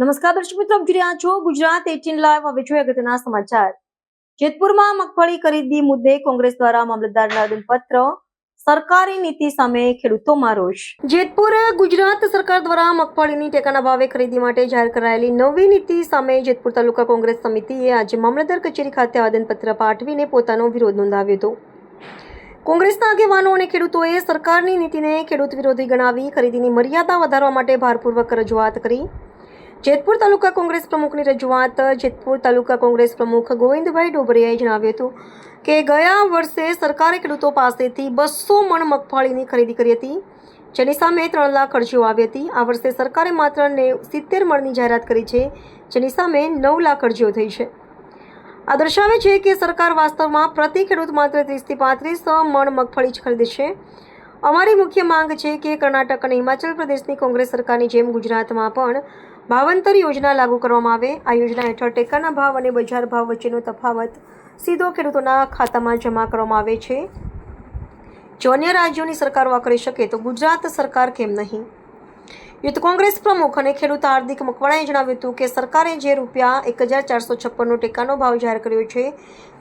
નમસ્કાર દર્શક મિત્રો, આપ છો ગુજરાત એટીન લાઈવ. હવે જોઈએ અગત્યના સમાચાર. જેતપુરમાં મગફળી ખરીદી મુદ્દે કોંગ્રેસ દ્વારા મામલતદારને આવેદનપત્ર સરકારી નીતિ સામે ખેડૂતોમાં રોષ. જેતપુર ગુજરાત સરકાર દ્વારા મગફળીની ટેકાના ભાવે ખરીદી માટે જાહેર કરાયેલી નવી નીતિ સામે જેતપુર તાલુકા કોંગ્રેસ સમિતિએ આજે મામલતદાર કચેરી ખાતે આવેદનપત્ર પાઠવીને પોતાનો વિરોધ નોંધાવ્યો હતો. કોંગ્રેસના આગેવાનો અને ખેડૂતોએ સરકારની નીતિને ખેડૂત વિરોધી ગણાવી ખરીદીની મર્યાદા વધારવા માટે ભારપૂર્વક રજૂઆત કરી. જેતપુર તાલુકા કોંગ્રેસ પ્રમુખની રજૂઆત, જેતપુર તાલુકા કોંગ્રેસ પ્રમુખ ગોવિંદભાઈ ડોબરિયાએ જણાવ્યું હતું કે ગયા વર્ષે સરકારે ખેડૂતો પાસેથી બસો મણ મગફળીની ખરીદી કરી હતી, જેની સામે ત્રણ લાખ અરજીઓ આવી હતી. આ વર્ષે સરકારે માત્ર ને સિત્તેર મણની જાહેરાત કરી છે, જેની સામે નવ લાખ અરજીઓ થઈ છે. આ દર્શાવે છે કે સરકાર વાસ્તવમાં પ્રતિ ખેડૂત માત્ર ત્રીસથી પાંત્રીસ મણ મગફળી જ ખરીદે છે. અમારી મુખ્ય માંગ છે કે કર્ણાટક અને હિમાચલ પ્રદેશની કોંગ્રેસ સરકારની જેમ ગુજરાતમાં પણ ભાવાંતર યોજના લાગુ કરવામાં આવે. આ યોજના હેઠળ ટેકાના ભાવ અને બજાર ભાવ વચ્ચેનો તફાવત સીધો ખેડૂતોના ખાતામાં જમા કરવામાં આવે છે. જો અન્ય રાજ્યોની સરકારો આ કરી શકે તો ગુજરાત સરકાર કેમ નહીં? યુથ કોંગ્રેસ પ્રમુખ અને ખેડૂત હાર્દિક મકવાણાએ જણાવ્યું હતું કે સરકારે જે રૂપિયા એક હજાર ચારસો છપ્પનનો ટેકાનો ભાવ જાહેર કર્યો છે,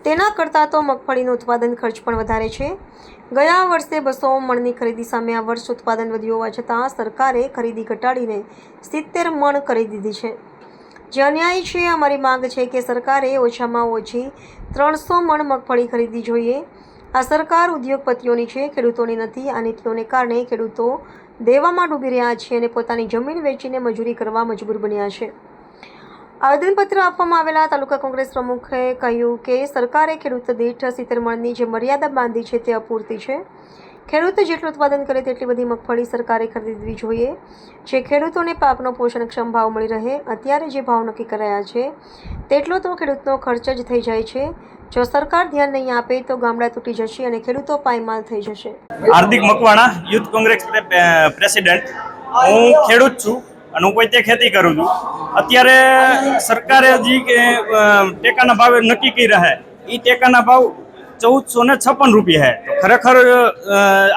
તેના કરતાં તો મગફળીનું ઉત્પાદન ખર્ચ પણ વધારે છે. ગયા વર્ષે બસો મણની ખરીદી સામે આ વર્ષ ઉત્પાદન વધ્યું હોવા છતાં સરકારે ખરીદી ઘટાડીને સિત્તેર મણ કરી દીધી છે. જે અન્યાય છે, અમારી માંગ છે કે સરકારે ઓછામાં ઓછી ત્રણસો મણ મગફળી ખરીદવી જોઈએ. આ સરકાર ઉદ્યોગપતિઓની છે, ખેડૂતોની નથી, આ નીતિઓને કારણે ખેડૂતો દેવામાં ડૂબી રહ્યા છે અને પોતાની જમીન વેચીને મજૂરી કરવા મજબૂર બન્યા છે. આવેદનપત્ર આપવામાં આવેલા તાલુકા કોંગ્રેસ પ્રમુખે કહ્યું કે સરકારે ખેડૂત દીઠ સિત્તેર મણની જે મર્યાદા બાંધી છે તે અપૂરતી છે. ખેડૂત જેટલું ઉત્પાદન કરે તેટલી બધી મગફળી સરકારે ખરીદવી જોઈએ. જે ખેડૂતોને પાકનો પોષણક્ષમ ભાવ મળી રહે, અત્યારે જે ભાવ નક્કી કરાયા છે, તેટલો તો ખેડૂતનો ખર્ચ જ થઈ જાય છે. જો સરકાર ધ્યાન નહીં આપે તો ગામડા તૂટી જશે અને ખેડૂતો પાયમાલ થઈ જશે. Hardik Makwana, youth Congress president. હું ખેડૂત છું અને હું પોતે ખેતી કરું છું. અત્યારે સરકારે હજી ટેકાના ભાવે નક્કી કરી રહ્યા એ ટેકાના ભાવ ચૌદસો ને છપ્પન રૂપિયા હે. ખરેખર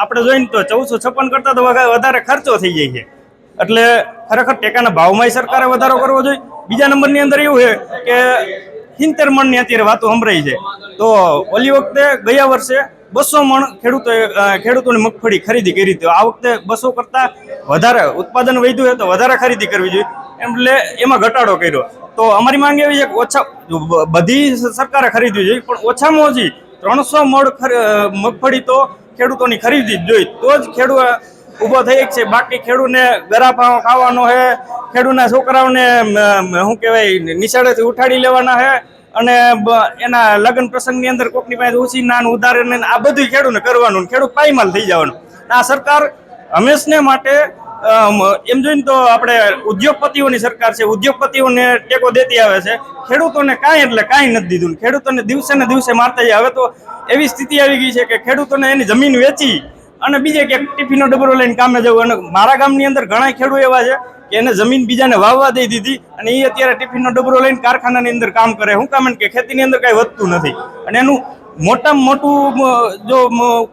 આપણે જોઈને તો ચૌદસો છપ્પન કરતાં તો વધારે ખર્ચો થઈ જાય છે. એટલે ખરેખર ટેકાના ભાવમાંય સરકારે વધારો કરવો જોઈએ. બીજા નંબરની અંદર એવું છે કે સિત્તેર મણની અત્યારે વાતો સંભળાઈ છે. તો ઓલી વખતે ગયા વર્ષે બસો મણ ખેડૂતોએ ખેડૂતોની મગફળી ખરીદી કરી હતી. આ વખતે બસો કરતાં વધારે ઉત્પાદન વધ્યું હોય તો વધારે ખરીદી કરવી જોઈએ. એટલે એમાં ઘટાડો કર્યો. તો અમારી માંગ એવી છે કે ઓછા બધી સરકારે ખરીદવી જોઈએ, પણ ઓછામાં ઓછી ત્રણસો મણ મગફળી તો ખેડૂતોની ખરીદી જ જોઈ. તો જ ખેડૂત ઊભો થઈ છે. બાકી ખેડૂને ગરાફા ખાવાનો છે ખેડૂતના છોકરાઓને શું કહેવાય, નિશાળેથી ઉઠાડી લેવાના છે અને એના લગ્ન પ્રસંગની અંદર કોકની પાસે ઓછી નાન ઉધારે આ બધું ખેડૂતને કરવાનું ખેડૂત પાયમાલ થઈ જવાનું. આ સરકાર હંમેશને માટે એમ જોઈને તો આપણે ઉદ્યોગપતિઓની સરકાર છે, ઉદ્યોગપતિઓને ટેકો દેતી આવે છે. ખેડૂતોને કાંઈ એટલે કાંઈ નથી દીધું. ખેડૂતોને દિવસે ને દિવસે મારતા જાય. હવે તો એવી સ્થિતિ આવી ગઈ છે કે ખેડૂતોને એની જમીન વેચી અને બીજે ક્યાંક ટિફિનનો ડબરો લઈને કામે જવું. અને મારા ગામની અંદર ઘણા ખેડૂત એવા છે કે એને જમીન બીજાને વાવવા દઈ દીધી અને એ અત્યારે ટિફિનનો ડબરો લઈને કારખાનાની અંદર કામ કરે. હું કામ કે ખેતીની અંદર કાંઈ વધતું નથી. અને એનું મોટામાં મોટું જો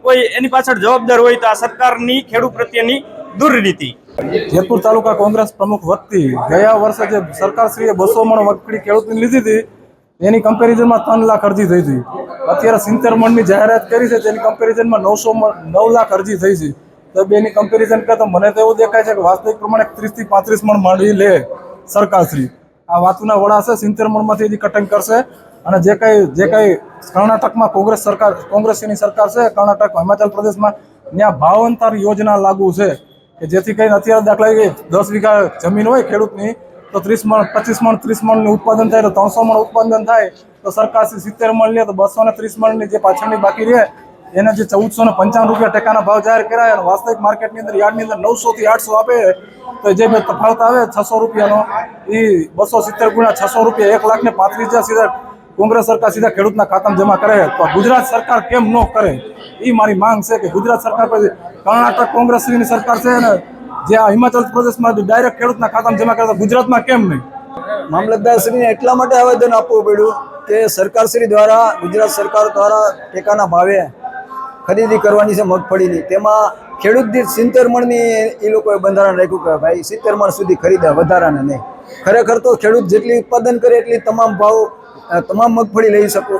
કોઈ એની પાછળ જવાબદાર હોય તો આ સરકારની ખેડૂત પ્રત્યેની દુર્નીતિ. જેતપુર તાલુકા કોંગ્રેસ પ્રમુખ વતી ગયા વર્ષે જે સરકારશ્રીએ બસો મણ વકડી ખેડૂતની લીધી હતી, એની કમ્પેરિઝનમાં ત્રણ લાખ અરજી થઈ હતી. અત્યારે સિત્તેર મણની જાહેરાત કરી છે, તેની કમ્પેરિઝનમાં નવસો નવ લાખ અરજી થઈ છે. તો બેની કમ્પેરિઝન તો મને તો એવું દેખાય છે કે વાસ્તવિક પ્રમાણે ત્રીસથી પાંત્રીસ મણ માંડવી લે સરકારશ્રી. આ વાતુના વડા છે, સિત્તેર મણમાંથી હજી કટિંગ કરશે. અને જે કંઈ જે કંઈ કર્ણાટકમાં કોંગ્રેસ સરકાર, કોંગ્રેસની સરકાર છે, કર્ણાટક, હિમાચલ પ્રદેશમાં, ત્યાં ભાવાંતર યોજના લાગુ છે. કે જેથી કરીને અત્યારે દાખલા તરીકે દસ વીઘા જમીન હોય ખેડૂતની, તો ત્રીસ મણ, પચીસ મણ, ત્રીસ મણનું ઉત્પાદન થાય, તો ત્રણસો મણ ઉત્પાદન થાય, તો સરકાર સિત્તેર મણ લે, તો બસો ને ત્રીસ મણની જે પાછળની બાકી રહે, એને જે ચૌદસો ને પંચાવન રૂપિયા ટેકાના ભાવ જાહેર કરાય અને વાસ્તવિક માર્કેટની અંદર યાર્ડની અંદર નવસો થી આઠસો આપે, તો જે બે તફાવત આવે, છસો રૂપિયાનો એ બસો સિત્તેર ગુણ્યા છસો રૂપિયા એક લાખ ને પાંત્રીસ હજાર સીધા કોંગ્રેસ સરકાર સીધા ખેડૂતના ખાતામાં જમા કરે, તો ગુજરાત સરકાર કેમ ન કરે એ મારી માંગ છે કે ગુજરાત સરકાર પછી કર્ણાટક કોંગ્રેસની સરકાર છે ને, જે હિમાચલ પ્રદેશમાં ડાયરેક્ટ ખેડૂતના ખાતામાં જમા કરતા, ગુજરાતમાં કેમ નહીં? મામલતદારશ્રીને એટલા માટે આવેદન આપવું પડ્યું કે સરકારશ્રી દ્વારા, ગુજરાત સરકાર દ્વારા ટેકાના ભાવે ખરીદી કરવાની છે મગફળીની. તેમાં ખેડૂત દીઠ સિત્તેર એ લોકોએ બંધારણ રાખ્યું કે ભાઈ સિત્તેર સુધી ખરીદે, વધારાને નહીં. ખરેખર તો ખેડૂત જેટલી ઉત્પાદન કરે એટલી તમામ ભાવ તમામ મગફળી લઈ શકો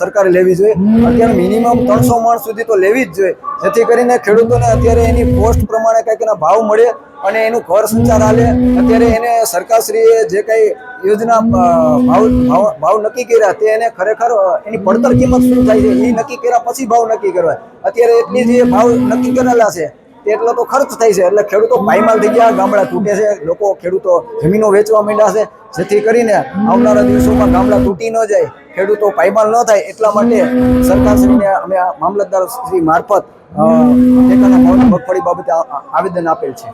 સરકારે લેવી જોઈએ. અત્યારે મિનિમમ ત્રણસો મણ સુધી તો લેવી જ જોઈએ. જેથી કરીને ખેડૂતોને અત્યારે એની પોસ્ટ પ્રમાણે કંઈક એના ભાવ મળે અને એનું ઘર સંચાર હાલે. અત્યારે એને સરકારશ્રીએ જે કંઈ યોજના ભાવ ભાવ નક્કી કર્યા તે એને ખરેખર એની પડતર કિંમત શું થાય છે, એ નક્કી કર્યા પછી ભાવ નક્કી કરવાય. અત્યારે એટલી જે ભાવ નક્કી કરેલા છે એટલો તો ખર્ચ થાય છે, એટલે ખેડૂતો પાયમાલ થઈ ગયા, ગામડા તૂટે છે, લોકો ખેડૂતો જમીનો વેચવા માંડ્યા છે, જેથી કરીને આવનારા દિવસોમાં ગામડા તૂટી ન જાય, ખેડૂતો પાયમાલ ન થાય, એટલા માટે સરકારશ્રીને અમે આ મામલતદાર શ્રી મારફત મગફળી બાબતે આવેદન આપેલ છે.